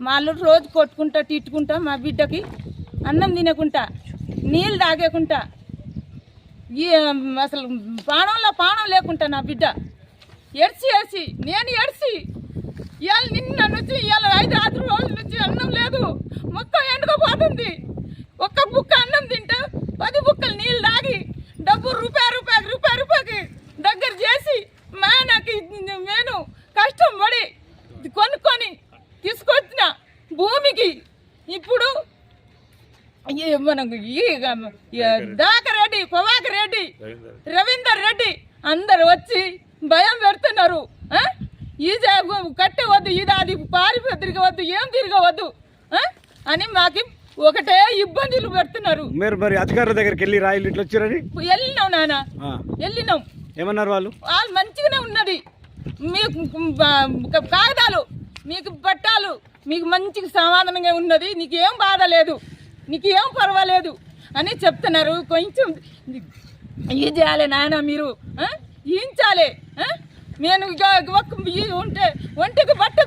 వాళ్ళు రోజు కొట్టుకుంటా తిట్టుకుంటా మా బిడ్డకి అన్నం తినకుంటా నీళ్ళు తాగకుండా ఈ అసలు పానంలో పానం లేకుంటా నా బిడ్డ. ఎడిసి ఎడిచి నేను ఎడిచి ఇవాళ నిన్న నుంచి ఇవాళ ఐదు రాత్రి రోజుల నుంచి అన్నం లేదు. మొక్క ఎండుకపోతుంది ఒక్క బుక్క అన్నం తింటే పది బుక్కలు నీళ్ళు తాగి డబ్బు రూపాయి రూపాయి రూపాయి రూపాయికి దగ్గర చేసి మా నాకు నేను కష్టం పడి కొనుక్కొని తీసుకొచ్చి మనకు ఈ దాకర్ రెడ్డి ప్రభాకర్ రెడ్డి రవీందర్ రెడ్డి అందరు వచ్చి భయం పెడుతున్నారు ఆ? ఈ జా- కట్టవద్దు ఇది అది పారి తిరగవద్దు ఏం తిరగవద్దు ఆ? అని మాకు ఒకటే ఇబ్బందులు పెడుతున్నారు. మీరు మరి అధికారుల దగ్గరికి వెళ్ళి రాయలు ఇట్లా వచ్చారని? వెళ్ళినాం నాన్న. వెళ్ళినాం. ఏమన్నారు వాళ్ళు? వాళ్ళు మంచిగానే ఉన్నది. మీకు కాగితాలు మీకు పట్టాలు మీకు మంచిగా సమాధానంగా ఉన్నది నీకు ఏం బాధ లేదు. నీకు ఏం పర్వాలేదు అని చెప్తున్నారు కొంచెం ఇది చేయాలి నాయన మీరు ఆ? ఈంచాలి నేను ఒక్క ఉంటే ఒంటికి బట్టదు